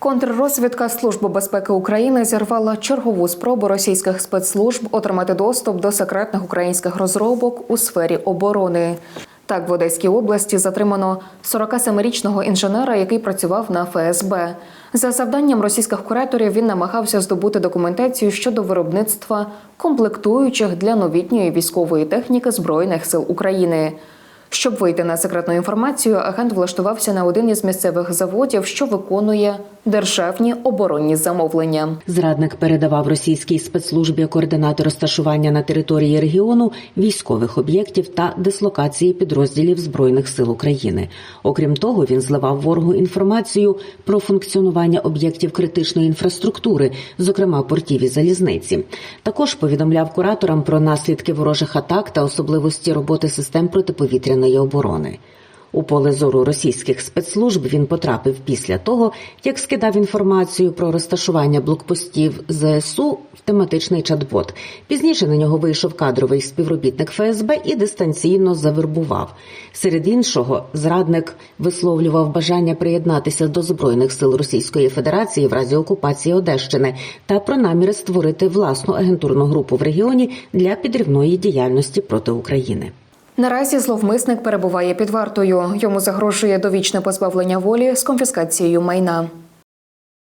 Контррозвідка Служби безпеки України зірвала чергову спробу російських спецслужб отримати доступ до секретних українських розробок у сфері оборони. Так, в Одеській області затримано 47-річного інженера, який працював на ФСБ. За завданням російських кураторів він намагався здобути документацію щодо виробництва комплектуючих для новітньої військової техніки збройних сил України. Щоб вийти на секретну інформацію, агент влаштувався на один із місцевих заводів, що виконує державні оборонні замовлення. Зрадник передавав російській спецслужбі координати розташування на території регіону військових об'єктів та дислокації підрозділів збройних сил України. Окрім того, він зливав ворогу інформацію про функціонування об'єктів критичної інфраструктури, зокрема портів і залізниці. Також повідомляв кураторам про наслідки ворожих атак та особливості роботи систем протиповітряної оборони. У поле зору російських спецслужб він потрапив після того, як скидав інформацію про розташування блокпостів ЗСУ в тематичний чат-бот. Пізніше на нього вийшов кадровий співробітник ФСБ і дистанційно завербував. Серед іншого, зрадник висловлював бажання приєднатися до збройних сил Російської Федерації в разі окупації Одещини та про наміри створити власну агентурну групу в регіоні для підривної діяльності проти України. Наразі зловмисник перебуває під вартою. Йому загрожує довічне позбавлення волі з конфіскацією майна.